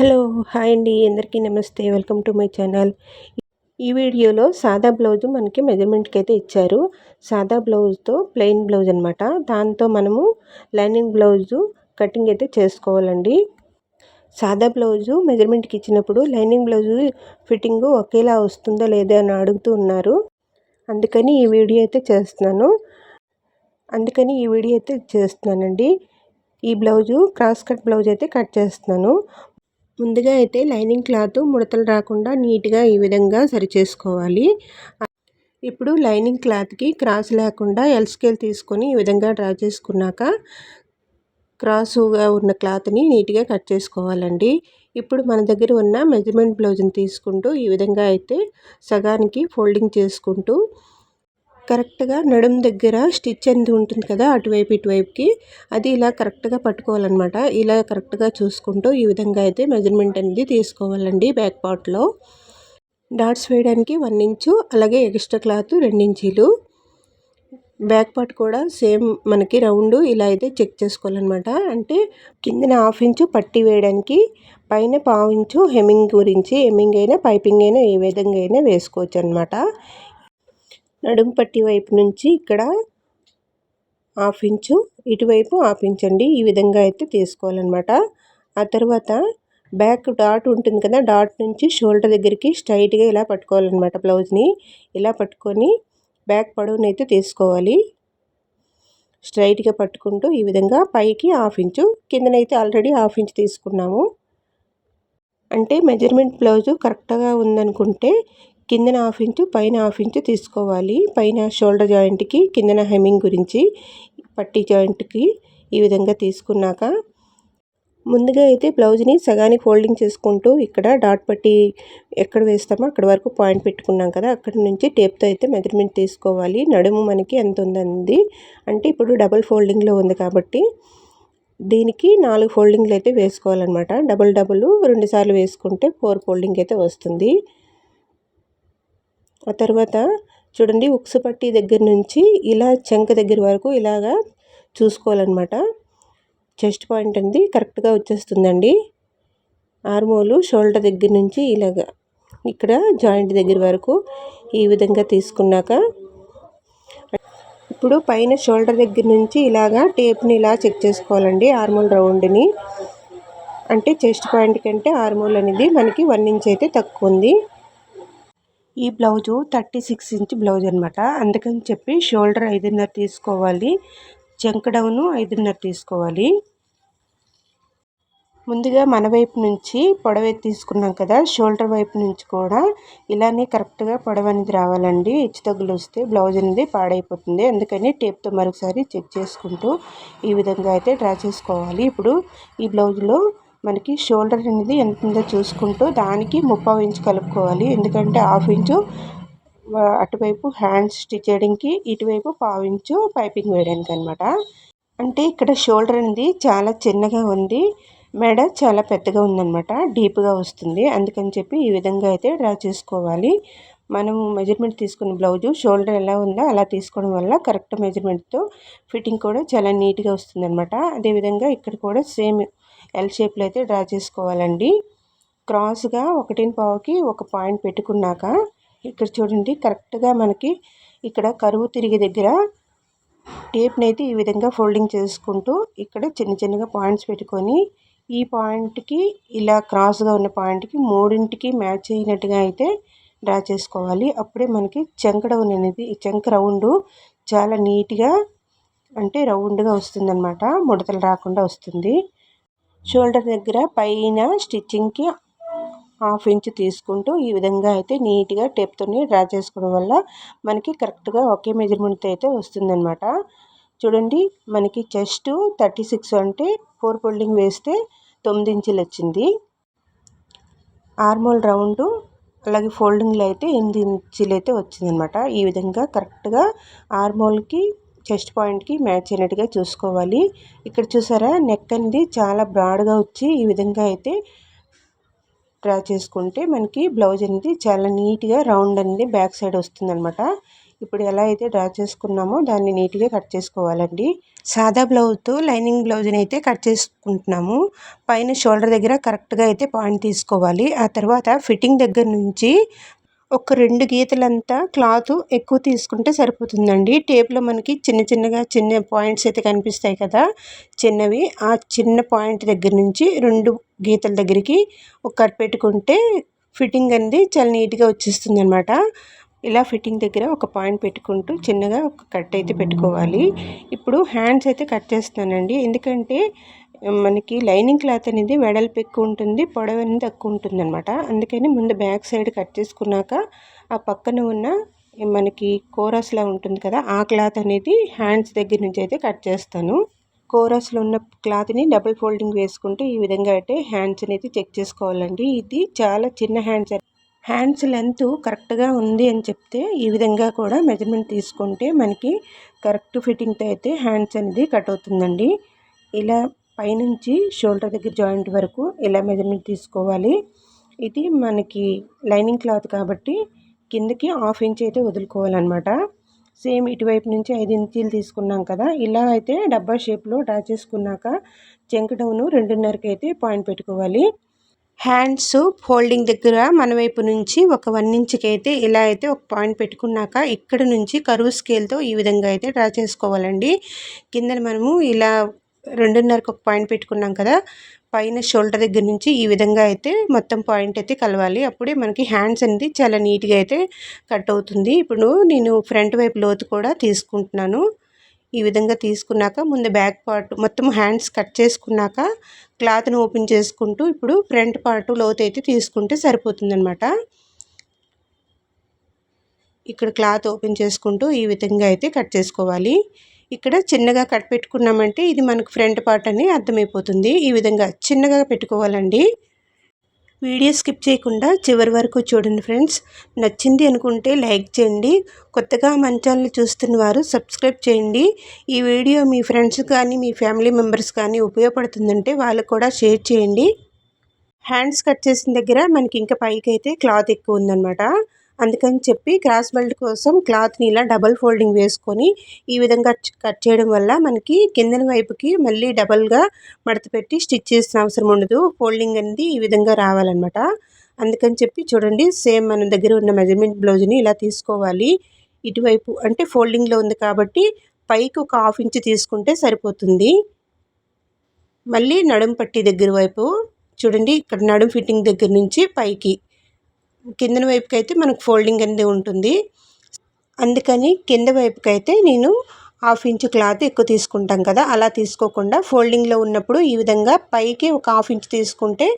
Hello hi అండి. అందరికీ నమస్తే. Welcome to my channel. ఈ వీడియోలో సాదా బ్లౌజ్ మనకి మెజర్మెంట్కి అయితే ఇచ్చారు. సాదా బ్లౌజ్తో ప్లెయిన్ బ్లౌజ్ అనమాట దాంతో మనము లైనింగ్ బ్లౌజు కటింగ్ అయితే చేసుకోవాలండి. సాదా బ్లౌజు మెజర్మెంట్కి ఇచ్చినప్పుడు లైనింగ్ బ్లౌజు ఫిట్టింగ్ ఒకేలా వస్తుందా లేదా అని అడుగుతూ ఉన్నారు. అందుకని ఈ వీడియో అయితే చేస్తున్నాను. అందుకని ఈ వీడియో అయితే చేస్తున్నానండి. ఈ బ్లౌజు క్రాస్ కట్ బ్లౌజ్ అయితే కట్ చేస్తున్నాను. ముందుగా అయితే లైనింగ్ క్లాత్ ముడతలు రాకుండా నీట్గా ఈ విధంగా సరి చేసుకోవాలి ఇప్పుడు లైనింగ్ క్లాత్కి క్రాస్ లేకుండా ఎల్ స్కేల్ తీసుకొని ఈ విధంగా డ్రా చేసుకున్నాక క్రాసుగా ఉన్న క్లాత్ని నీట్గా కట్ చేసుకోవాలండి. ఇప్పుడు మన దగ్గర ఉన్న మెజర్మెంట్ బ్లౌజ్ని తీసుకుంటూ ఈ విధంగా అయితే సగానికి ఫోల్డింగ్ చేసుకుంటూ కరెక్ట్గా నడుం దగ్గర స్టిచ్ అనేది ఉంటుంది కదా అటువైపు ఇటువైపుకి. అది ఇలా కరెక్ట్గా పట్టుకోవాలన్నమాట. ఇలా కరెక్ట్గా చూసుకుంటూ ఈ విధంగా అయితే మెజర్మెంట్ అనేది తీసుకోవాలండి బ్యాక్ పార్ట్లో. డాట్స్ వేయడానికి వన్ ఇంచు అలాగే ఎక్స్ట్రా క్లాత్ ఇంచీలు. బ్యాక్ పార్ట్ కూడా సేమ్ మనకి రౌండ్ ఇలా అయితే చెక్ చేసుకోవాలన్నమాట. అంటే కిందన హాఫ్ ఇంచు పట్టి వేయడానికి పైన పావు ఇంచు హెమింగ్ గురించి హెమింగ్ అయినా పైపింగ్ అయినా ఏ విధంగా అయినా వేసుకోవచ్చు అనమాట నడుము పట్టి వైపు నుంచి ఇక్కడ హాఫ్ ఇంచు ఇటువైపు హాఫ్ ఇంచ్ అండి ఈ విధంగా అయితే తీసుకోవాలన్నమాట. ఆ తర్వాత బ్యాక్ డాట్ ఉంటుంది కదా డాట్ నుంచి షోల్డర్ దగ్గరికి స్ట్రైట్గా ఇలా పట్టుకోవాలన్నమాట బ్లౌజ్ని. ఇలా పట్టుకొని బ్యాక్ పొడవుని అయితే తీసుకోవాలి. స్ట్రైట్గా పట్టుకుంటూ ఈ విధంగా పైకి హాఫ్ ఇంచు కిందనైతే ఆల్రెడీ హాఫ్ ఇంచ్ తీసుకున్నాము. అంటే మెజర్మెంట్ బ్లౌజు కరెక్ట్గా ఉందనుకుంటే కిందన హాఫ్ ఇంచు పైన హాఫ్ ఇంచు తీసుకోవాలి. పైన షోల్డర్ జాయింట్కి కిందన హెమ్మింగ్ గురించి పట్టి జాయింట్కి ఈ విధంగా తీసుకున్నాక ముందుగా అయితే బ్లౌజ్ని సగానికి ఫోల్డింగ్ చేసుకుంటూ ఇక్కడ డాట్ పట్టి ఎక్కడ వేస్తామో అక్కడ వరకు పాయింట్ పెట్టుకున్నాం కదా అక్కడ నుంచి టేప్తో అయితే మెజర్మెంట్ తీసుకోవాలి. నడుము మనకి ఎంత ఉందంది అంటే ఇప్పుడు డబుల్ ఫోల్డింగ్లో ఉంది కాబట్టి దీనికి నాలుగు ఫోల్డింగ్లు అయితే వేసుకోవాలన్నమాట. డబుల్ డబుల్ రెండు సార్లు వేసుకుంటే ఫోర్ ఫోల్డింగ్ అయితే వస్తుంది. ఆ తర్వాత చూడండి ఉక్సు పట్టి దగ్గర నుంచి ఇలా చెంక దగ్గర వరకు ఇలాగా చూసుకోవాలన్నమాట. చెస్ట్ పాయింట్ అనేది కరెక్ట్గా వచ్చేస్తుందండి. ఆర్మోలు షోల్డర్ దగ్గర నుంచి ఇలాగా ఇక్కడ జాయింట్ దగ్గర వరకు ఈ విధంగా తీసుకున్నాక ఇప్పుడు పైన షోల్డర్ దగ్గర నుంచి ఇలాగా టేప్ని ఇలా చెక్ చేసుకోవాలండి ఆర్మోల్ రౌండ్ని. అంటే చెస్ట్ పాయింట్ కంటే ఆర్మోల్ అనేది మనకి వన్ ఇంచ్ అయితే తక్కువ ఉంది. ఈ blouse thirty six inch blouse అనమాట అందుకని చెప్పి షోల్డర్ ఐదున్నర తీసుకోవాలి. జంక్ డౌను ఐదున్నర తీసుకోవాలి. ముందుగా మన వైపు నుంచి పొడవ తీసుకున్నాం కదా. షోల్డర్ వైపు నుంచి కూడా ఇలానే కరెక్ట్గా పొడవ అనేది రావాలండి. హెచ్చు తగ్గులు వస్తే బ్లౌజ్ అనేది పాడైపోతుంది. అందుకని టేప్తో మరొకసారి చెక్ చేసుకుంటూ ఈ విధంగా అయితే డ్రా చేసుకోవాలి. ఇప్పుడు ఈ బ్లౌజ్లో మనకి షోల్డర్ అనేది ఎంత ఉందో చూసుకుంటూ దానికి ముప్పావు ఇంచు కలుపుకోవాలి. ఎందుకంటే హాఫ్ ఇంచు అటువైపు హ్యాండ్స్ స్టిచ్ చేయడానికి ఇటువైపు పావు ఇంచు పైపింగ్ వేయడానికి అనమాట అంటే ఇక్కడ షోల్డర్ అనేది చాలా చిన్నగా ఉంది. మెడ చాలా పెద్దగా ఉందన్నమాట. డీప్గా వస్తుంది. అందుకని చెప్పి ఈ విధంగా అయితే డ్రా చేసుకోవాలి. మనం మెజర్మెంట్ తీసుకున్న బ్లౌజు షోల్డర్ ఎలా ఉందో అలా తీసుకోవడం వల్ల కరెక్ట్ మెజర్మెంట్తో ఫిట్టింగ్ కూడా చాలా నీట్గా వస్తుంది అనమాట అదేవిధంగా ఇక్కడ కూడా సేమ్ ఎల్ షేప్లో అయితే డ్రా చేసుకోవాలండి. క్రాస్గా ఒకటిని పావుకి ఒక పాయింట్ పెట్టుకున్నాక ఇక్కడ చూడండి కరెక్ట్గా మనకి ఇక్కడ కరువు తిరిగి దగ్గర టేప్ని అయితే ఈ విధంగా ఫోల్డింగ్ చేసుకుంటూ ఇక్కడ చిన్న చిన్నగా పాయింట్స్ పెట్టుకొని ఈ పాయింట్కి ఇలా క్రాస్గా ఉన్న పాయింట్కి మూడింటికి మ్యాచ్ అయినట్టుగా అయితే డ్రా చేసుకోవాలి. అప్పుడే మనకి చెంక డౌన్ అనేది చెంక రౌండ్ చాలా నీట్గా అంటే రౌండ్గా వస్తుందన్నమాట. ముడతలు రాకుండా వస్తుంది. షోల్డర్ దగ్గర పైన స్టిచ్చింగ్కి హాఫ్ ఇంచ్ తీసుకుంటూ ఈ విధంగా అయితే నీట్గా టేప్తో డ్రా చేసుకోవడం వల్ల మనకి కరెక్ట్గా ఒకే మెజర్మెంట్తో అయితే వస్తుందన్నమాట. చూడండి మనకి చెస్ట్ థర్టీ సిక్స్ అంటే ఫోర్ ఫోల్డింగ్ వేస్తే తొమ్మిది ఇంచులు వచ్చింది. ఆర్మోల్ రౌండ్ అలాగే ఫోల్డింగ్లో అయితే ఎనిమిది ఇంచులు అయితే వచ్చిందనమాట ఈ విధంగా కరెక్ట్గా ఆర్మోల్కి చెస్ట్ పాయింట్కి మ్యాచ్ అయినట్టుగా చూసుకోవాలి. ఇక్కడ చూసారా నెక్ అనేది చాలా బ్రాడ్గా వచ్చి ఈ విధంగా అయితే డ్రా చేసుకుంటే మనకి బ్లౌజ్ అనేది చాలా నీట్గా రౌండ్ అనేది బ్యాక్ సైడ్ వస్తుందన్నమాట. ఇప్పుడు ఎలా అయితే డ్రా చేసుకున్నామో దాన్ని నీట్గా కట్ చేసుకోవాలండి. సాదా బ్లౌజ్తో లైనింగ్ బ్లౌజ్ని అయితే కట్ చేసుకుంటున్నాము. పైన షోల్డర్ దగ్గర కరెక్ట్గా అయితే పాయింట్ తీసుకోవాలి. ఆ తర్వాత ఫిట్టింగ్ దగ్గర నుంచి ఒక రెండు గీతలంతా క్లాత్ ఎక్కువ తీసుకుంటే సరిపోతుందండి. టేప్లో మనకి చిన్న చిన్నగా చిన్న పాయింట్స్ అయితే కనిపిస్తాయి కదా. చిన్నవి ఆ చిన్న పాయింట్ దగ్గర నుంచి రెండు గీతల దగ్గరికి ఒక కట్ పెట్టుకుంటే ఫిట్టింగ్ అనేది చాలా నీట్గా వచ్చేస్తుంది అనమాట ఇలా ఫిట్టింగ్ దగ్గర ఒక పాయింట్ పెట్టుకుంటూ చిన్నగా ఒక కట్ అయితే పెట్టుకోవాలి. ఇప్పుడు హ్యాండ్స్ అయితే కట్ చేస్తానండి ఎందుకంటే మనకి లైనింగ్ క్లాత్ అనేది వెడల్పు ఎక్కువ ఉంటుంది పొడవు అనేది తక్కువ ఉంటుంది అనమాట అందుకని ముందు బ్యాక్ సైడ్ కట్ చేసుకున్నాక ఆ పక్కన ఉన్న మనకి కోరస్లా ఉంటుంది కదా ఆ క్లాత్ అనేది హ్యాండ్స్ దగ్గర నుంచి అయితే కట్ చేస్తాను. కోరస్లో ఉన్న క్లాత్ని డబుల్ ఫోల్డింగ్ వేసుకుంటే ఈ విధంగా అయితే హ్యాండ్స్ అనేది చెక్ చేసుకోవాలండి. ఇది చాలా చిన్న హ్యాండ్స్ హ్యాండ్స్ లెంత్ కరెక్ట్గా ఉంది అని చెప్తే ఈ విధంగా కూడా మెజర్మెంట్ తీసుకుంటే మనకి కరెక్ట్ ఫిట్టింగ్తో అయితే హ్యాండ్స్ అనేది కట్ అవుతుందండి. ఇలా పైనుంచి షోల్డర్ దగ్గర జాయింట్ వరకు ఇలా మెజర్మెంట్ తీసుకోవాలి. ఇది మనకి లైనింగ్ క్లాత్ కాబట్టి కిందకి హాఫ్ ఇంచ్ అయితే వదులుకోవాలన్నమాట. సేమ్ ఇటువైపు నుంచి ఐదు ఇంచీలు తీసుకున్నాం కదా ఇలా అయితే డబ్బా షేప్లో డ్రా చేసుకున్నాక చెంక డౌను రెండున్నరకి అయితే పాయింట్ పెట్టుకోవాలి. హ్యాండ్స్ ఫోల్డింగ్ దగ్గర మన వైపు నుంచి ఒక వన్ ఇంచ్కి అయితే ఇలా అయితే ఒక పాయింట్ పెట్టుకున్నాక ఇక్కడ నుంచి కరువు స్కేల్తో ఈ విధంగా అయితే డ్రా చేసుకోవాలండి. కింద మనము ఇలా రెండున్నరకు ఒక పాయింట్ పెట్టుకున్నాం కదా పైన షోల్డర్ దగ్గర నుంచి ఈ విధంగా అయితే మొత్తం పాయింట్ అయితే కలవాలి. అప్పుడే మనకి హ్యాండ్స్ అనేది చాలా నీట్గా అయితే కట్ అవుతుంది. ఇప్పుడు నేను ఫ్రంట్ వైపు లోతు కూడా తీసుకుంటున్నాను. ఈ విధంగా తీసుకున్నాక ముందు బ్యాక్ పార్ట్ మొత్తం హ్యాండ్స్ కట్ చేసుకున్నాక క్లాత్ని ఓపెన్ చేసుకుంటూ ఇప్పుడు ఫ్రంట్ పార్ట్ లోతు అయితే తీసుకుంటే సరిపోతుందనమాట ఇక్కడ క్లాత్ ఓపెన్ చేసుకుంటూ ఈ విధంగా అయితే కట్ చేసుకోవాలి. ఇక్కడ చిన్నగా కట్ పెట్టుకున్నామంటే ఇది మనకు ఫ్రంట్ పార్ట్ అని అర్థమైపోతుంది. ఈ విధంగా చిన్నగా పెట్టుకోవాలండి. వీడియో స్కిప్ చేయకుండా చివరి వరకు చూడండి ఫ్రెండ్స్. నచ్చింది అనుకుంటే లైక్ చేయండి. కొత్తగా మన ఛానల్ చూస్తున్న వారు సబ్స్క్రైబ్ చేయండి. ఈ వీడియో మీ ఫ్రెండ్స్ కానీ మీ ఫ్యామిలీ మెంబర్స్ కానీ ఉపయోగపడుతుందంటే వాళ్ళకు కూడా షేర్ చేయండి. హ్యాండ్స్ కట్ చేసిన దగ్గర మనకి ఇంకా పైకి అయితే క్లాత్ ఎక్కువ ఉందన్నమాట. అందుకని చెప్పి క్రాస్ బెల్ట్ కోసం క్లాత్ని ఇలా డబల్ ఫోల్డింగ్ వేసుకొని ఈ విధంగా కట్ చేయడం వల్ల మనకి కిందన వైపుకి మళ్ళీ డబల్గా మడత పెట్టి స్టిచ్ చేసిన అవసరం ఉండదు. ఫోల్డింగ్ అనేది ఈ విధంగా రావాలన్నమాట. అందుకని చెప్పి చూడండి సేమ్ మన దగ్గర ఉన్న మెజర్మెంట్ బ్లౌజ్ని ఇలా తీసుకోవాలి. ఇటువైపు అంటే ఫోల్డింగ్లో ఉంది కాబట్టి పైకి ఒక హాఫ్ ఇంచ్ తీసుకుంటే సరిపోతుంది. మళ్ళీ నడుం పట్టి దగ్గర వైపు చూడండి ఇక్కడ నడుం ఫిట్టింగ్ దగ్గర నుంచి పైకి కిందన వైపుకి అయితే మనకు ఫోల్డింగ్ అనేది ఉంటుంది. అందుకని కింద వైపుకి అయితే నేను హాఫ్ ఇంచు క్లాత్ ఎక్కువ తీసుకుంటాం కదా అలా తీసుకోకుండా ఫోల్డింగ్లో ఉన్నప్పుడు ఈ విధంగా పైకి ఒక హాఫ్ ఇంచ్ తీసుకుంటే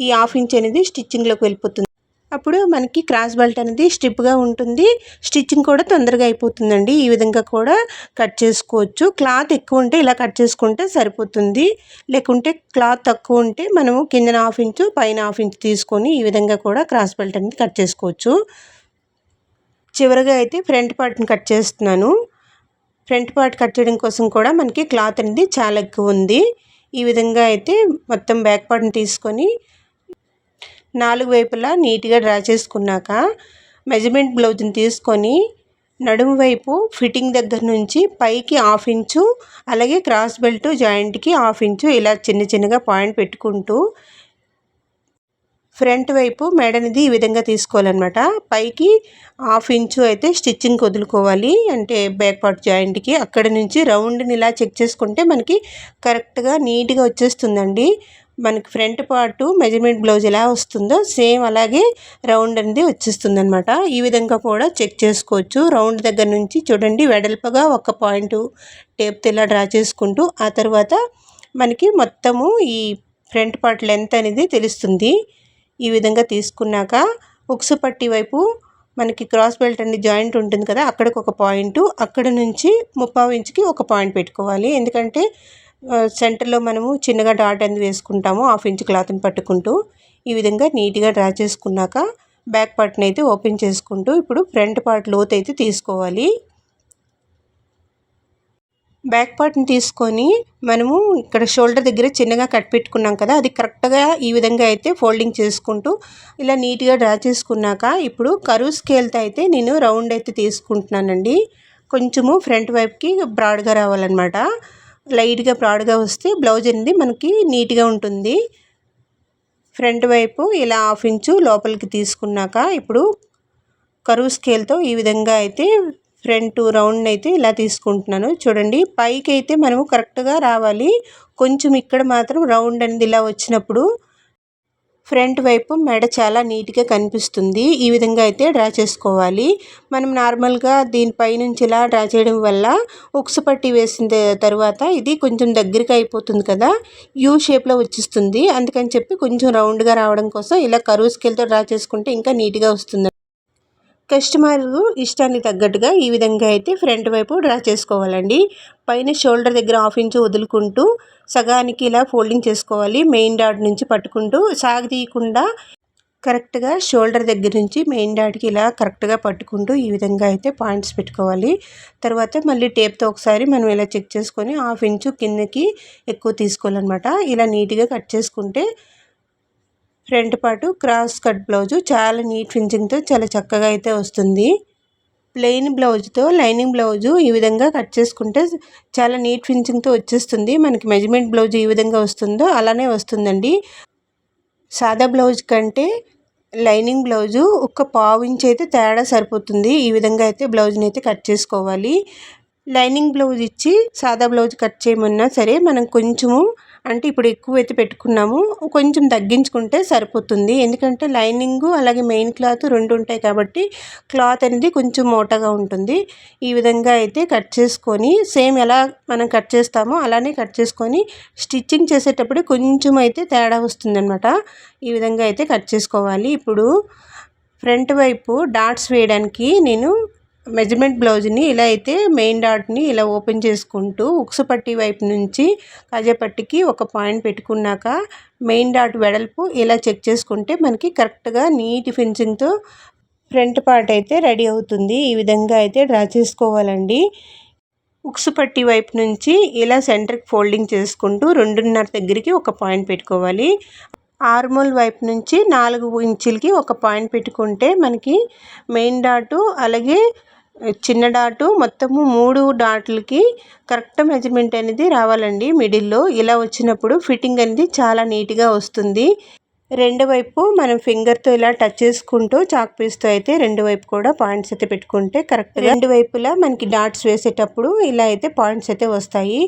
ఈ హాఫ్ ఇంచ్ అనేది స్టిచ్చింగ్లోకి వెళ్ళిపోతుంది. అప్పుడు మనకి క్రాస్ బెల్ట్ అనేది స్టిప్గా ఉంటుంది. స్టిచ్చింగ్ కూడా తొందరగా అయిపోతుందండి. ఈ విధంగా కూడా కట్ చేసుకోవచ్చు. క్లాత్ ఎక్కువ ఉంటే ఇలా కట్ చేసుకుంటే సరిపోతుంది. లేకుంటే క్లాత్ తక్కువ ఉంటే మనము కిందన హాఫ్ ఇంచు పైన హాఫ్ ఇంచు తీసుకొని ఈ విధంగా కూడా క్రాస్ బెల్ట్ అనేది కట్ చేసుకోవచ్చు. చివరిగా అయితే ఫ్రంట్ పార్ట్ని కట్ చేస్తున్నాను. ఫ్రంట్ పార్ట్ కట్ చేయడం కోసం కూడా మనకి క్లాత్ అనేది చాలా ఎక్కువ ఉంది. ఈ విధంగా అయితే మొత్తం బ్యాక్ పార్ట్ని తీసుకొని నాలుగు వైపులా నీట్గా డ్రా చేసుకున్నాక మెజర్మెంట్ బ్లౌజ్ని తీసుకొని నడుము వైపు ఫిట్టింగ్ దగ్గర నుంచి పైకి హాఫ్ ఇంచు అలాగే క్రాస్ బెల్ట్ జాయింట్కి హాఫ్ ఇంచు ఇలా చిన్న చిన్నగా పాయింట్ పెట్టుకుంటూ ఫ్రంట్ వైపు మెడనిది ఈ విధంగా తీసుకోవాలన్నమాట. పైకి హాఫ్ ఇంచు అయితే స్టిచ్చింగ్ వదులుకోవాలి. అంటే బ్యాక్ పార్ట్ జాయింట్కి అక్కడ నుంచి రౌండ్ని ఇలా చెక్ చేసుకుంటే మనకి కరెక్ట్గా నీట్గా వచ్చేస్తుందండి. మనకి ఫ్రంట్ పార్ట్ మెజర్మెంట్ బ్లౌజ్ ఎలా వస్తుందో సేమ్ అలాగే రౌండ్ అనేది వచ్చేస్తుంది అనమాట ఈ విధంగా కూడా చెక్ చేసుకోవచ్చు. రౌండ్ దగ్గర నుంచి చూడండి వెడల్పగా ఒక పాయింట్ టేప్తో ఇలా డ్రా చేసుకుంటూ ఆ తర్వాత మనకి మొత్తము ఈ ఫ్రంట్ పార్ట్ లెంత్ అనేది తెలుస్తుంది. ఈ విధంగా తీసుకున్నాక ఉక్సు పట్టి వైపు మనకి క్రాస్ బెల్ట్ అనేది జాయింట్ ఉంటుంది కదా అక్కడికి ఒక పాయింట్ అక్కడ నుంచి ముప్పావు ఇంచుకి ఒక పాయింట్ పెట్టుకోవాలి. ఎందుకంటే సెంటర్లో మనము చిన్నగా డాట్ అనేది వేసుకుంటాము హాఫ్ ఇంచ్ క్లాత్ని పట్టుకుంటూ. ఈ విధంగా నీట్గా డ్రా చేసుకున్నాక బ్యాక్ పార్ట్ని అయితే ఓపెన్ చేసుకుంటూ ఇప్పుడు ఫ్రంట్ పార్ట్ లోత్ అయితే తీసుకోవాలి. బ్యాక్ పార్ట్ని తీసుకొని మనము ఇక్కడ షోల్డర్ దగ్గర చిన్నగా కట్ పెట్టుకున్నాం కదా అది కరెక్ట్గా ఈ విధంగా అయితే ఫోల్డింగ్ చేసుకుంటూ ఇలా నీట్గా డ్రా చేసుకున్నాక ఇప్పుడు కరువు స్కేల్తో అయితే నేను రౌండ్ అయితే తీసుకుంటున్నానండి. కొంచెము ఫ్రంట్ వైపుకి బ్రాడ్గా రావాలన్నమాట. లైట్గా ప్రాడ్గా వస్తే బ్లౌజ్ అనేది మనకి నీట్గా ఉంటుంది. ఫ్రంట్ వైపు ఇలా హాఫ్ ఇంచు లోపలికి తీసుకున్నాక ఇప్పుడు కరువు స్కేల్తో ఈ విధంగా అయితే ఫ్రంట్ రౌండ్ అయితే ఇలా తీసుకుంటున్నాను. చూడండి పైకి అయితే మనము కరెక్ట్గా రావాలి. కొంచెం ఇక్కడ మాత్రం రౌండ్ అనేది ఇలా వచ్చినప్పుడు ఫ్రంట్ వైపు మెడ చాలా నీట్గా కనిపిస్తుంది. ఈ విధంగా అయితే డ్రా చేసుకోవాలి. మనం నార్మల్గా దీనిపై నుంచి ఇలా డ్రా చేయడం వల్ల ఉక్సు పట్టి వేసిన తర్వాత ఇది కొంచెం దగ్గరికి అయిపోతుంది కదా. యూ షేప్లో వచ్చిస్తుంది. అందుకని చెప్పి కొంచెం రౌండ్గా రావడం కోసం ఇలా కరువు స్కేల్తో డ్రా చేసుకుంటే ఇంకా నీట్గా వస్తుంది. కస్టమర్ ఇష్టానికి తగ్గట్టుగా ఈ విధంగా అయితే ఫ్రంట్ వైపు డ్రా చేసుకోవాలండి. పైన షోల్డర్ దగ్గర హాఫ్ ఇంచు వదులుకుంటూ సగానికి ఇలా ఫోల్డింగ్ చేసుకోవాలి. మెయిన్ డాట్ నుంచి పట్టుకుంటూ సాగదీయకుండా కరెక్ట్గా షోల్డర్ దగ్గర నుంచి మెయిన్ డాట్కి ఇలా కరెక్ట్గా పట్టుకుంటూ ఈ విధంగా అయితే పాయింట్స్ పెట్టుకోవాలి. తర్వాత మళ్ళీ టేప్తో ఒకసారి మనం ఇలా చెక్ చేసుకొని హాఫ్ ఇంచు కిందకి ఎక్కువ తీసుకోవాలన్నమాట. ఇలా నీట్గా కట్ చేసుకుంటే ఫ్రంట్ పాటు క్రాస్ కట్ బ్లౌజు చాలా నీట్ ఫినిషింగ్తో చాలా చక్కగా అయితే వస్తుంది. ప్లెయిన్ బ్లౌజ్తో లైనింగ్ బ్లౌజు ఈ విధంగా కట్ చేసుకుంటే చాలా నీట్ ఫినిషింగ్తో వచ్చేస్తుంది. మనకి మెజర్మెంట్ బ్లౌజ్ ఈ విధంగా వస్తుందో అలానే వస్తుందండి. సాదా బ్లౌజ్ కంటే లైనింగ్ బ్లౌజు ఒక పావు ఇంచ్ అయితే తేడా సరిపోతుంది. ఈ విధంగా అయితే బ్లౌజ్ని అయితే కట్ చేసుకోవాలి. లైనింగ్ బ్లౌజ్ ఇచ్చి సాదా బ్లౌజ్ కట్ చేయమన్నా సరే మనం కొంచెము అంటే ఇప్పుడు ఎక్కువ అయితే పెట్టుకున్నాము కొంచెం తగ్గించుకుంటే సరిపోతుంది. ఎందుకంటే లైనింగ్ అలాగే మెయిన్ క్లాత్ రెండు ఉంటాయి కాబట్టి క్లాత్ అనేది కొంచెం మోటగా ఉంటుంది. ఈ విధంగా అయితే కట్ చేసుకొని సేమ్ ఎలా మనం కట్ చేస్తామో అలానే కట్ చేసుకొని స్టిచ్చింగ్ చేసేటప్పుడు కొంచెం అయితే తేడా వస్తుందన్నమాట. ఈ విధంగా అయితే కట్ చేసుకోవాలి. ఇప్పుడు ఫ్రంట్ వైపు డాట్స్ వేయడానికి నేను మెజర్మెంట్ బ్లౌజ్ని ఇలా అయితే మెయిన్ డాట్ని ఇలా ఓపెన్ చేసుకుంటూ ఉక్సు పట్టి వైపు నుంచి కాజాపట్టికి ఒక పాయింట్ పెట్టుకున్నాక మెయిన్ డాట్ వెడల్పు ఇలా చెక్ చేసుకుంటే మనకి కరెక్ట్గా నీట్ ఫినిషింగ్తో ఫ్రంట్ పార్ట్ అయితే రెడీ అవుతుంది. ఈ విధంగా అయితే డ్రా చేసుకోవాలండి. ఉక్సు పట్టి వైపు నుంచి ఇలా సెంటర్కి ఫోల్డింగ్ చేసుకుంటూ రెండున్నర దగ్గరికి ఒక పాయింట్ పెట్టుకోవాలి. ఆర్మోల్ వైపు నుంచి నాలుగు ఇంచులకి ఒక పాయింట్ పెట్టుకుంటే మనకి మెయిన్ డాటు అలాగే చిన్న డాటు మొత్తము మూడు డాట్లకి కరెక్ట్ మెజర్మెంట్ అనేది రావాలండి మిడిల్లో. ఇలా వచ్చినప్పుడు ఫిట్టింగ్ అనేది చాలా నీట్గా వస్తుంది. రెండు వైపు మనం ఫింగర్తో ఇలా టచ్ చేసుకుంటూ చాక్ పీస్తో అయితే రెండు వైపు కూడా పాయింట్స్ అయితే పెట్టుకుంటే కరెక్ట్ రెండు వైపులా మనకి డాట్స్ వేసేటప్పుడు ఇలా అయితే పాయింట్స్ అయితే వస్తాయి.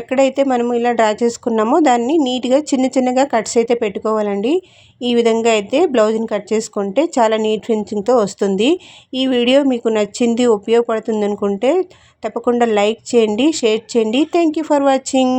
ఎక్కడైతే మనము ఇలా డ్రా చేసుకున్నామో దాన్ని నీట్గా చిన్న చిన్నగా కట్స్ అయితే పెట్టుకోవాలండి. ఈ విధంగా అయితే బ్లౌజ్ని కట్ చేసుకుంటే చాలా నీట్ ఫినిషింగ్తో వస్తుంది. ఈ వీడియో మీకు నచ్చింది ఉపయోగపడుతుంది అనుకుంటే తప్పకుండా లైక్ చేయండి షేర్ చేయండి. Thank for watching